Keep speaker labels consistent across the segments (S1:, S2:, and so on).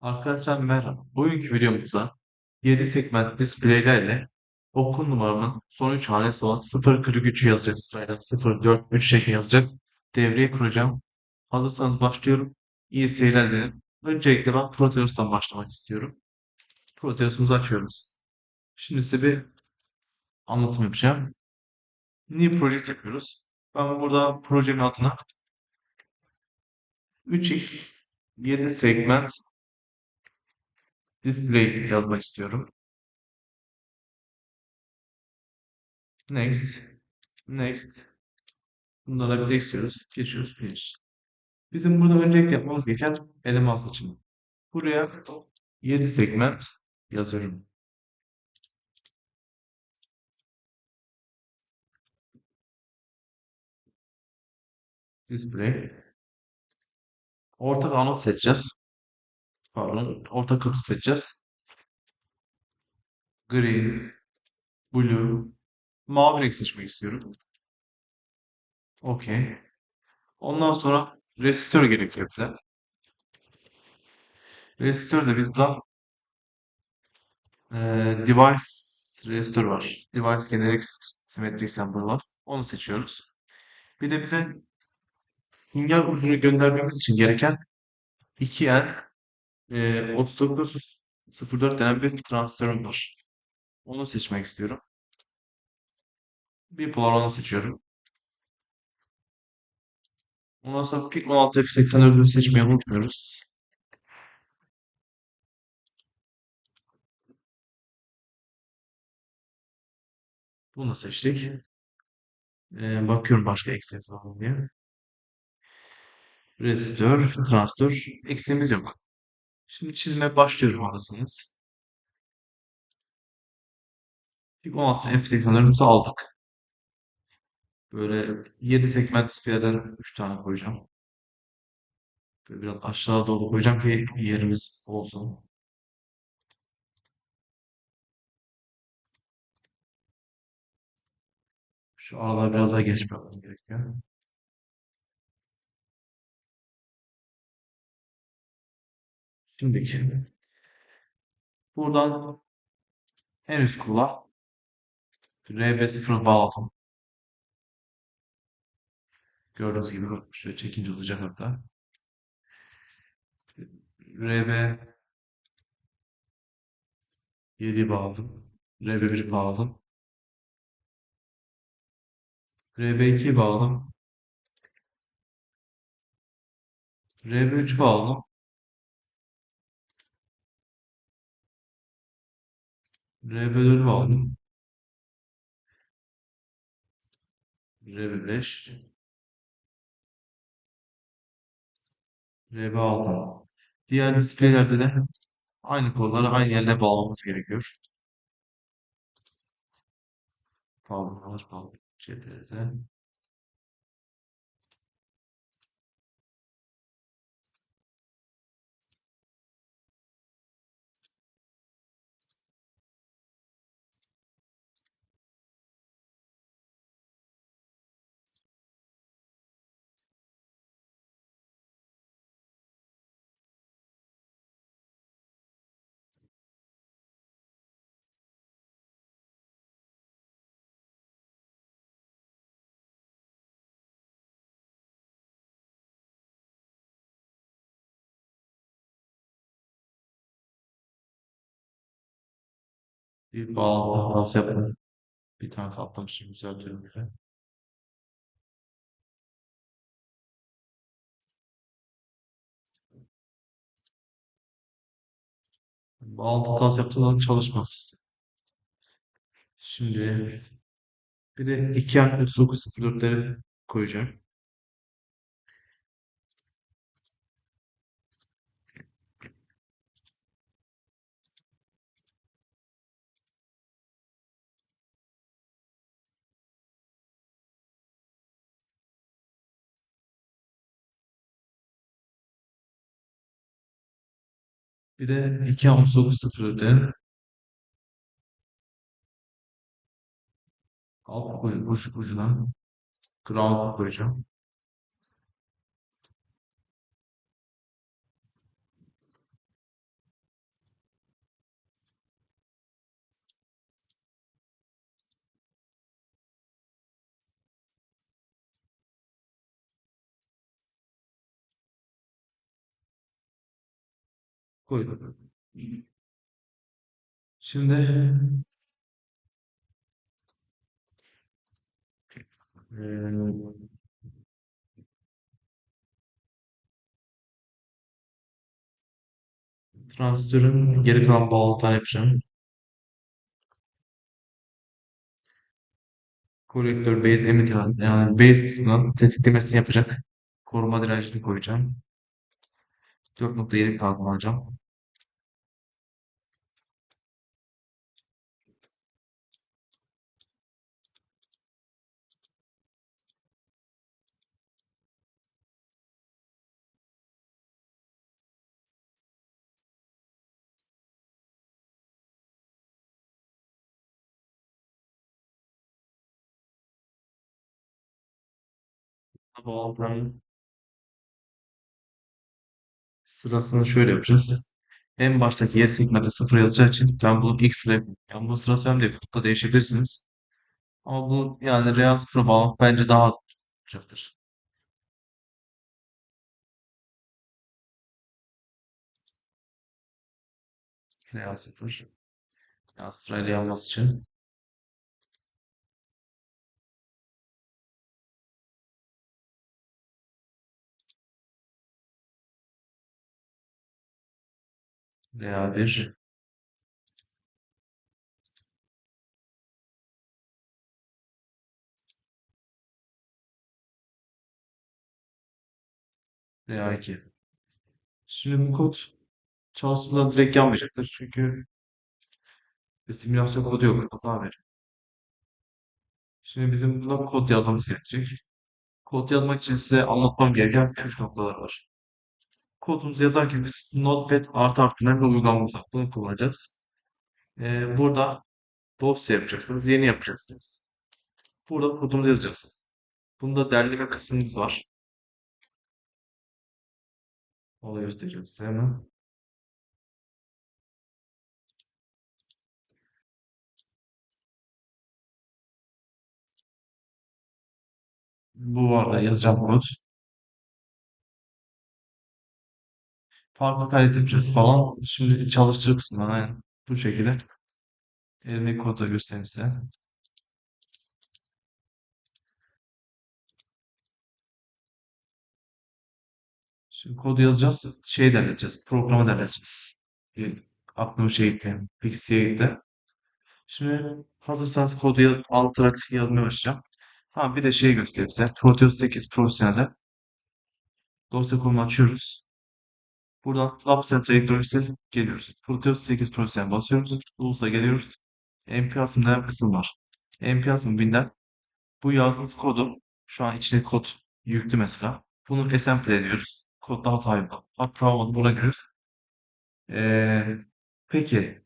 S1: Arkadaşlar merhaba. Bugünkü videomuzda 7 segment displaylerle okul numaramın son 3 hanesi olan 043'ü yazacak sırayla 0, 4, 3 şeklinde yazacak devreyi kuracağım. Hazırsanız başlıyorum. İyi seyirler dilerim. Öncelikle ben Proteus'tan başlamak istiyorum. Proteus'umuzu açıyoruz. Şimdi size bir anlatım yapacağım. New Project yapıyoruz. Ben burada projemin adına 3x 7 segment display yazmak istiyorum. Next. Next. Bunlara bir de istiyoruz. Geçiyoruz. Finish. Bizim burada öncelikle yapmamız gereken eleman seçimi. Buraya 7 segment yazıyorum. Display. Ortak anot seçeceğiz. Pardon. Ortak kutu seçeceğiz. Green. Blue. Mavi renk seçmek istiyorum. Okey. Ondan sonra resistör gerekiyor bize. Resistör de biz buradan eee, device resistör var. Device generic symmetric sampler var. Onu seçiyoruz. Bir de bize sinyal ucunu göndermemiz için gereken 2N e, 3904 denen bir transistörüm var. Onu seçmek istiyorum. Bir polar olanı seçiyorum. Ondan sonra PIC 16F84'ü seçmeyi unutmuyoruz. Bunu da seçtik. Ee, bakıyorum başka eksiğimiz var mı diye. Resistör, transistör eksiğimiz yok. Şimdi çizmeye başlıyorum hazırsanız. PIC 16F84'ümüzü aldık. Böyle 7 segment display'den 3 tane koyacağım. Böyle biraz aşağı doğru koyacağım ki yerimiz olsun. Şu aralar biraz daha geç yapmam gerekiyor. Şimdi buradan en üst kula RB0'ı bağladım. Gördüğünüz gibi şöyle çekince olacak hatta. RB 7'yi bağladım. RB1'i bağladım. RB2'yi bağladım. RB3'ü bağladım. RB4'ü bağladım. RB5 RB6 Diğer displaylerde de aynı kolları aynı yerine bağlamamız gerekiyor. Pardon, yanlış bağladım. CPR'e. Bir bağlama hatası yaptım. Bir tanesi atlamışım. Düzeltiyorum şöyle. Bağlantı hatası yaptığında çalışmaz. Şimdi bir de 2 amp 3904'leri koyacağım. Bir de 2 amp 3904'lerin alt ucu, uç ucuna ground koyacağım. Koydum. Şimdi eee, transistörün geri kalan bağlantılarını yapacağım. Kolektör base emitter yani base kısmından tetiklemesini yapacak. Koruma direncini koyacağım. 4.7 kalkmalacağım. Bağlantıların sırasını şöyle yapacağız. En baştaki yer segmente 0 yazacağı için ben bunu ilk sıraya koyayım. Yani bu sırası önemli değil. Kodda değişebilirsiniz. Ama bu yani real 0 bağlamak bence daha olacaktır. Real 0. Yani sırayla yanması için. Real 1. Real 2. Şimdi bu kod çalıştığımızda direkt yanmayacaktır. Çünkü simülasyon kodu yok. Hata verir. Şimdi bizim buna kod yazmamız gerekecek. Kod yazmak için size anlatmam gereken püf noktalar var. Kodumuzu yazarken biz Notepad artı artı bir uygulamamız var. Bunu kullanacağız. Ee, burada dosya yapacaksınız. Yeni yapacaksınız. Burada kodumuzu yazacağız. Bunda derleme kısmımız var. Onu göstereceğim size hemen. Bu arada yazacağım kod. Farklı kaydet yapacağız falan. Şimdi çalıştır kısmından aynen bu şekilde. Elimdeki kodu da göstereyim size. Şimdi kodu yazacağız. Şey derleteceğiz. Programı derleteceğiz. Bir aklıma şey gitti. Pixi'ye gitti. Şimdi hazırsanız kodu altarak yazmaya başlayacağım. Ha bir de şey göstereyim size. Proteus 8 Profesyonel'de dosya konumunu açıyoruz. Buradan Center Elektronik'e geliyoruz. Proteus 8 Profesyonel basıyoruz. Ulus'a geliyoruz. NPASM denen kısım var. NPASM Win'den bu yazdığınız kodu şu an içine kod yüklü mesela. Bunu assembly ediyoruz. Kodda hata yok. Hata olmadı buna giriyoruz. Ee, peki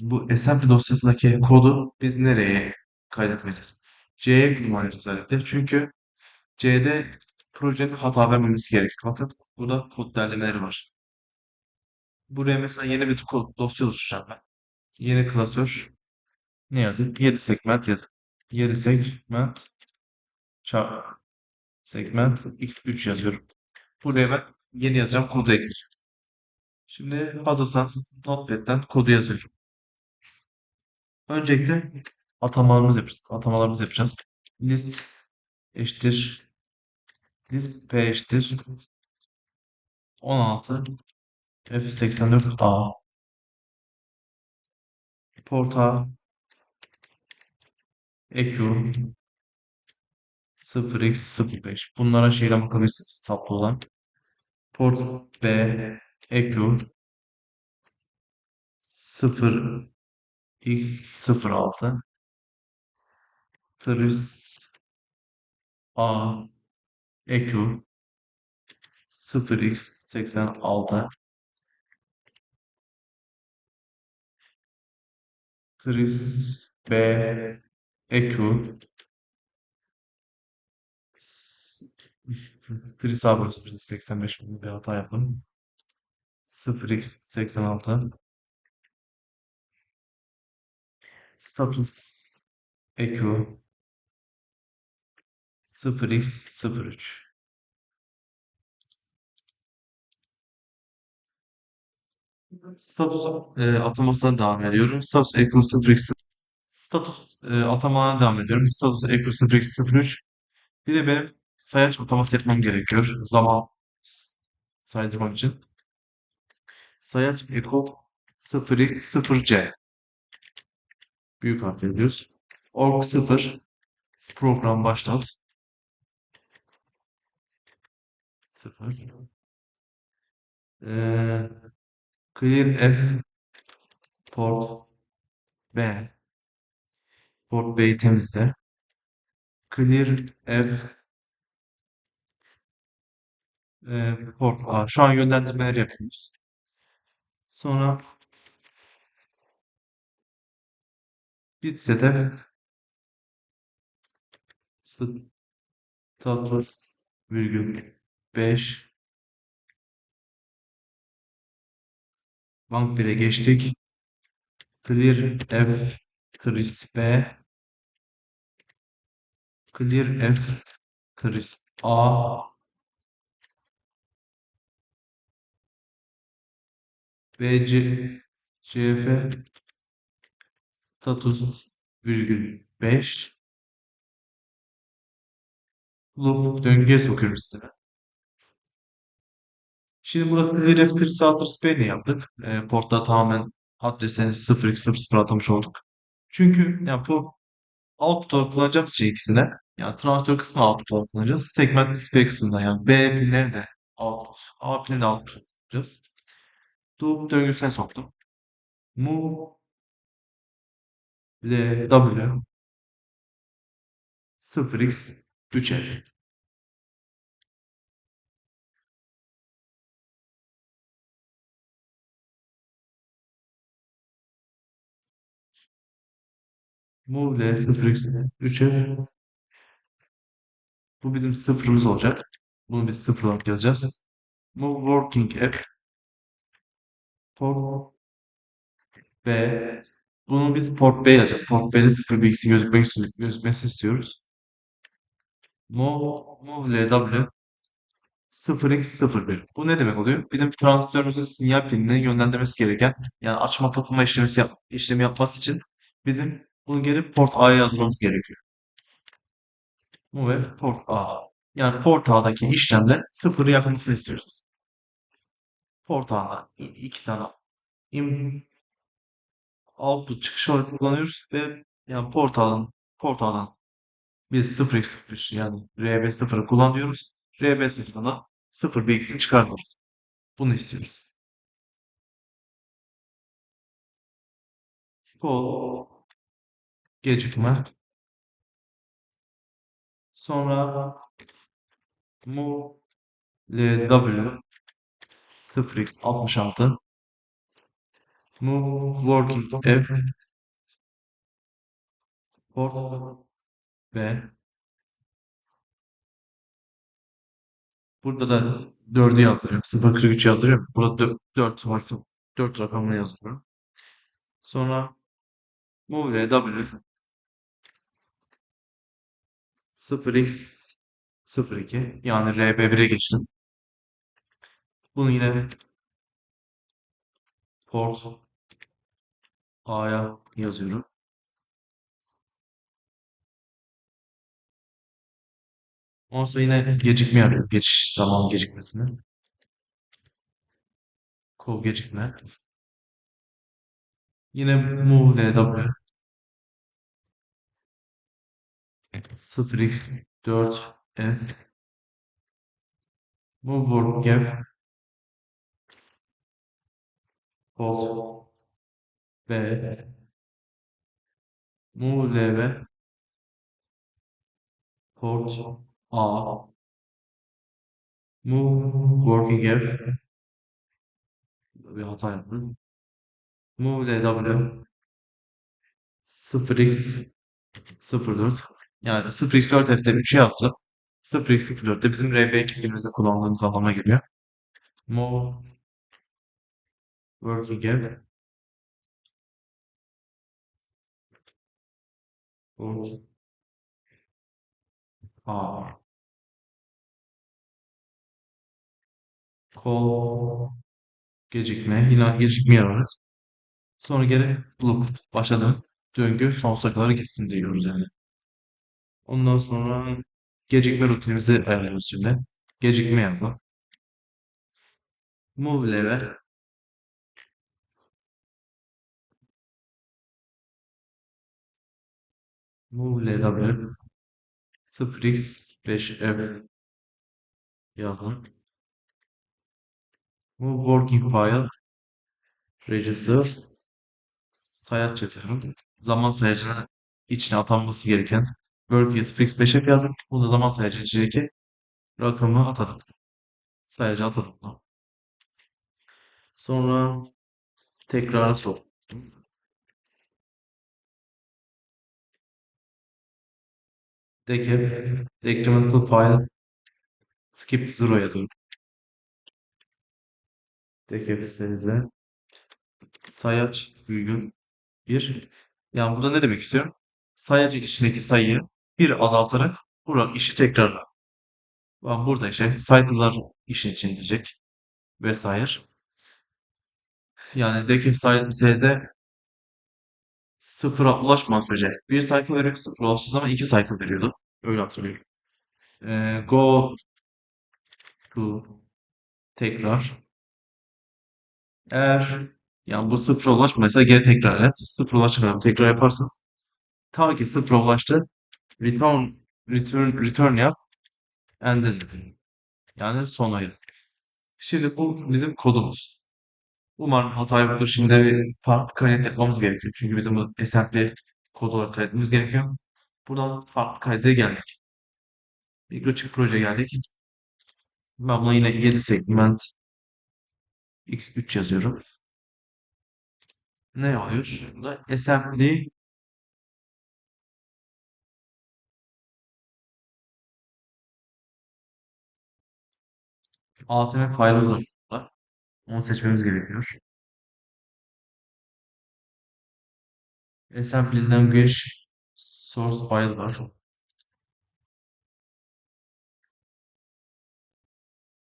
S1: bu assembly dosyasındaki kodu biz nereye kaydetmeliyiz? C'ye kullanıyoruz özellikle. Çünkü C'de projenin hata vermemesi gerekir. Bakın burada kod derlemeleri var. Buraya mesela yeni bir kod dosya oluşturacağım ben. Yeni klasör ne yazayım? 7 segment yazayım. 7 segment çarpı segment x3 yazıyorum. Buraya ben yeni yazacağım kodu ekleyeceğim. Şimdi hazırsanız Notepad'den kodu yazıyorum. Öncelikle atamalarımızı yapacağız. Atamalarımızı yapacağız. List eşittir list p eşittir. 16 f84a port A. EQ 0x05 bunlara şeyle bakabilirsiniz tablodan. Port B EQ 0x06 Tris A EQ 0x86 Tris B EQ Tris A burası 85 bir hata yaptım. 0x86 status EQ 0x03 Status e, atamasına devam ediyorum. Status echo 02 status e, atamana devam ediyorum. Status echo 0203 bir de benim sayaç ataması yapmam gerekiyor. Zaman saydırmam için. Sayaç echo 0x0c büyük harf yazıyoruz. Org 0 program başlat 0 e, clear f port b. Port b'yi temizle. Clear f e, port a. Şu an yönlendirmeleri yapıyoruz. Sonra bit setf status virgül 5 bank 1'e geçtik. Clear F tris B. Clear F tris A. BC CF status virgül 5 loop döngüye sokuyorum sisteme. Şimdi burada Clear F tris A ne yaptık? E, portta tamamen adresini 0x00 atamış olduk. Çünkü yani bu output kullanacağımız şey ikisine. Yani transistör kısmı output kullanacağız. Segment display kısmında yani B pinleri de output. A pinleri de output kullanacağız. Loop döngüsüne soktum. Move L W 0x 3'e. Move L 0x 3'e. Bu bizim sıfırımız olacak. Bunu biz sıfır olarak yazacağız. Move working F port B. Bunu biz port B yazacağız. Port B'de 0 bir x'in gözükmek, gözükmesini istiyoruz. Move, move L W 0x01. Bu ne demek oluyor? Bizim transistörümüzün sinyal pinini yönlendirmesi gereken yani açma kapama işlemi, yap, işlemi yapması için bizim bunu geri port A'ya yazmamız gerekiyor. Bu ve port A. Yani port A'daki işlemle sıfırı yapmasını istiyoruz. Port A'da iki tane in, output çıkış olarak kullanıyoruz ve yani port A'dan, port A'dan biz 0x01 yani RB0'ı kullanıyoruz. RB0'dan da 0 bir x'ini çıkartıyoruz. Bunu istiyoruz. Call gecikme. Sonra move lw 0x66 move working f port b burada da 4'ü yazdırıyorum. 043 yazdırıyorum. Burada 4, 4 harfi 4 rakamını yazıyorum. Sonra move lw 0x 02 yani RB1'e geçtim. Bunu yine port A'ya yazıyorum. Ondan yine gecikme yapıyorum. Geçiş zaman gecikmesini. Kol gecikme. Yine move lw 0x 4 f move work gap port b. Move lv port a. Move working gap bir hata yaptım. Move lw 0x 04 yani 0x4 f'de 3'ü yazdım. 0x04'te bizim RB kimliğimizi kullandığımız anlamına geliyor. Move working gap port a call Gecikme. Yine gecikme yararak. Sonra geri loop. Başladım. Döngü sonsuza kadar gitsin diyoruz yani. Ondan sonra gecikme rutinimizi ayarlıyoruz şimdi. Gecikme yazalım. Move level move level 0x5f yazdım. Move working file register sayaç yazıyorum. Zaman sayacının içine atanması gereken working 0x5f yazdım. Bunu zaman sayacı içindeki rakamı atadım. Sayacı atadım. bunu. Sonra tekrar soktum. Decaf decremental file skip zero yazıyorum. Decaf serize sayaç virgül 1. Yani burada ne demek istiyorum? Sayacı içindeki sayıyı bir azaltarak Burak işi tekrarla. Ben burada işte saydılar işin diyecek vesaire. Yani decaf say- sz sıfıra ulaşmadan sürece bir sayfa veriyor. Sıfıra ulaştığı zaman iki sayfa veriyordu. Öyle hatırlıyorum. Ee, go to tekrar. Eğer yani bu sıfıra ulaşmadıysa geri tekrar et. Sıfıra ulaşana tekrar yaparsın. Ta ki sıfıra ulaştı. Return, return, return yap. Ended. Yani sona yaz. Şimdi bu bizim kodumuz. Umarım hata yoktur. Şimdi bir farklı kaydet yapmamız gerekiyor. Çünkü bizim bu assembly kod olarak kaydetmemiz gerekiyor. Buradan farklı kaydede geldik. Mikrochip proje geldik. Ben buna yine 7 segment x3 yazıyorum. Ne oluyor? Burada assembly ASM file'ımız var. Onu seçmemiz gerekiyor. Assembly language source file var.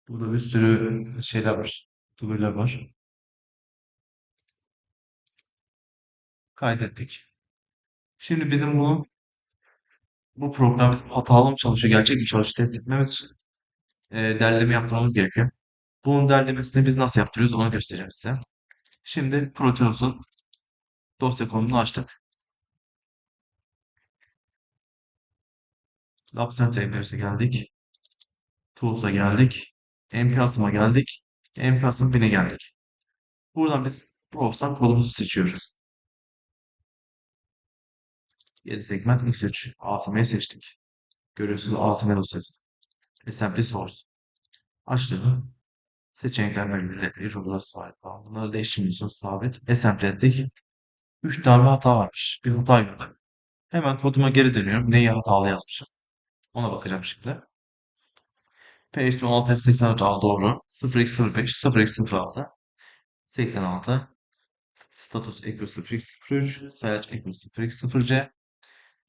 S1: Burada bir sürü şeyler var. Tubirler var. Kaydettik. Şimdi bizim bunu bu program bizim hatalı mı çalışıyor, gerçek mi çalışıyor test etmemiz için e, derleme yaptırmamız gerekiyor. Bunun derlemesini biz nasıl yaptırıyoruz onu göstereceğim size. Şimdi Proteus'un dosya konumunu açtık. Lab Center Engineers'e geldik. Tools'a geldik. NPS'ıma geldik. NPS'ın bin'e geldik. Buradan biz Browse'dan kodumuzu seçiyoruz. 7 segment X3. ASM'yi seçtik. Görüyorsunuz ASM dosyası. Assembly Source. Açtım. Seçenekler belirledi. Rulas var falan. Bunları değiştirmiyorsunuz. Sabit. Assembly ettik. 3 tane hata varmış. Bir hata gördüm. Hemen koduma geri dönüyorum. Neyi hatalı yazmışım. Ona bakacağım şimdi. PHP 16 F86 doğru. 0205 0206 86 Status Echo 0203 Sayaç Echo 0200C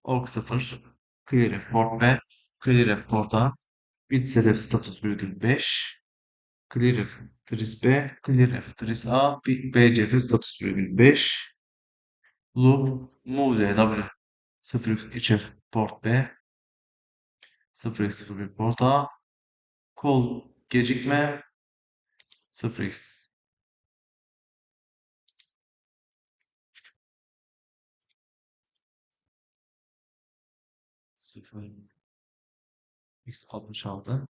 S1: Org 0 Clearref Port B Clearref Port Bits hedef status virgül 5. Clearf tris B. Clearf tris A. BCF status virgül 5. Loop move DW 0x3F port B. 0x01 port A. Call gecikme 0x sıfır X66.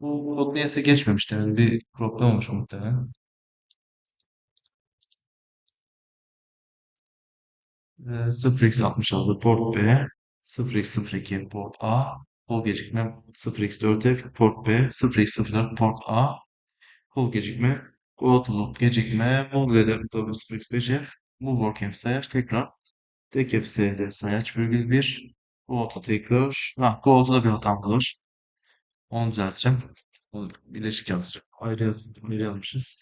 S1: Bu kod niyeyse geçmemiş demin bir problem olmuş muhtemelen. Ee, e, 0x66 port B, 0x02 port A, kol gecikme 0x4F port B, 0x04 port A, kol gecikme, go loop gecikme, move 0 X 5F. move work sayar tekrar, tek FSD sayaç virgül 1, go to tekrar ha go to'da bir hatamız var onu düzelteceğim onu birleşik yazacağım ayrı, yaz, ayrı yazmışız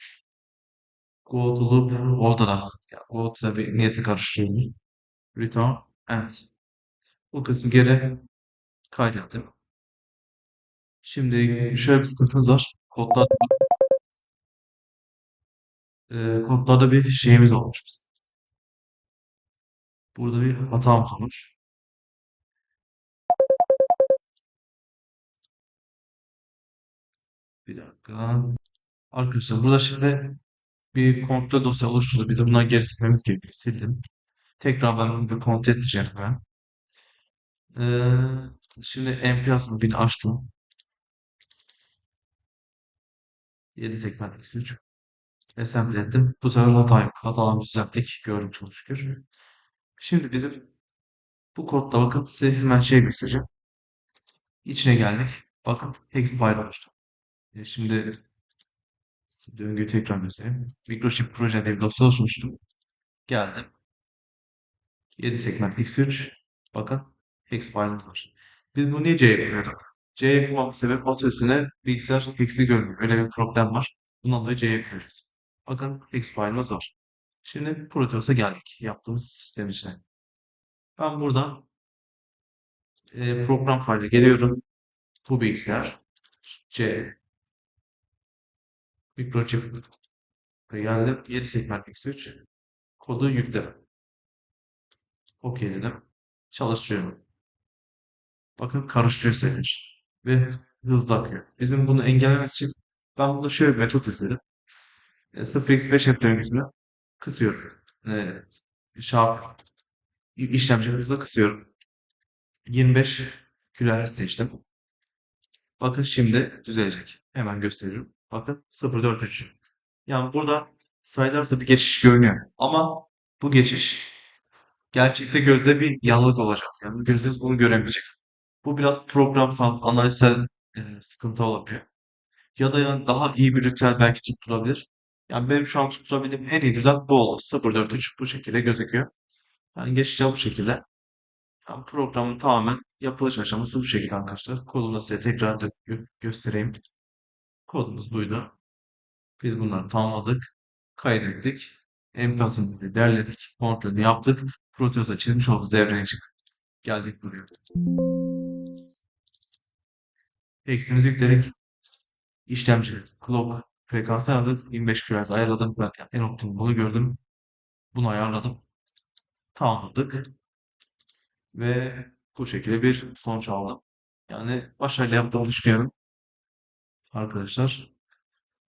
S1: go to loop orada da ya, go to'da bir niyeyse karıştırıyorum return end bu kısmı geri kaydettim. Şimdi şöyle bir sıkıntımız var. Kodlar e, kodlarda bir şeyimiz olmuş bizim. Burada bir hatamız olmuş. Bir dakika. Arkadaşlar burada şimdi bir kontrol dosya oluşturdu. Bizim bunları geri silmemiz gerekiyor. Sildim. Tekrar ben bunu bir kontrol edeceğim ben. Ee, şimdi npm bin açtım. 7 segment x3. Assemble ettim. Bu sefer hata yok. Hatalarımızı düzelttik. Gördük çok şükür. Şimdi bizim bu kodda bakın size hemen şey göstereceğim. İçine geldik. Bakın hex file oluştu. E, şimdi döngüyü tekrar göstereyim. Microchip proje diye bir dosya oluşmuştum. Geldim. 7 segment x3. Bakın hex file'ımız var. Biz bunu niye C'ye kuruyorduk? C'ye kurmamın sebebi masa üstüne bilgisayar hex'i görmüyor. Öyle bir problem var. Bundan dolayı C'ye kuruyoruz. Bakın hex file'ımız var. Şimdi Proteus'a geldik. Yaptığımız sistem içine. Ben buradan e, program file'e geliyorum. Bu bilgisayar C microchip geldim. 7 segment x3 kodu yükle. OK dedim. Çalıştırıyorum. Bakın karıştırıyor sevinç. Ve hızlı akıyor. Bizim bunu engellemek için ben burada şöyle bir metot izledim. E, 0x5 F döngüsünü kısıyorum. E, şarp işlemci hızla kısıyorum. 25 kHz seçtim. Bakın şimdi düzelecek. Hemen gösteriyorum. Bakın 0.43. Yani burada sayılarsa bir geçiş görünüyor. Ama bu geçiş gerçekte gözde bir yanlılık olacak. Yani gözünüz bunu göremeyecek. Bu biraz programsal, analizsel e, sıkıntı olabiliyor. Ya da yani daha iyi bir ritüel belki tutturabilir. Yani benim şu an tutturabildiğim en iyi düzen bu oldu. 0.43 bu şekilde gözüküyor. Yani geçeceği bu şekilde. Yani programın tamamen yapılış aşaması bu şekilde arkadaşlar. Kodunu da size tekrar gö- göstereyim. Kodumuz buydu. Biz bunları tamamladık. Kaydettik. Enkazını derledik. Kontrolünü yaptık. Proteus'a çizmiş olduğumuz devreye çık. Geldik buraya. Eksimizi yükledik. İşlemci clock frekansını ayarladık. 25 kHz ayarladım. Ben en optimum bunu gördüm. Bunu ayarladım. Tamamladık. Ve bu şekilde bir sonuç aldım. Yani başarılı yaptığımı düşünüyorum. Arkadaşlar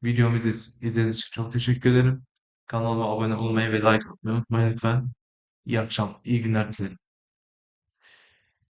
S1: videomu izlediğiniz için çok teşekkür ederim. Kanalıma abone olmayı ve like atmayı unutmayın lütfen. İyi akşam, iyi günler dilerim.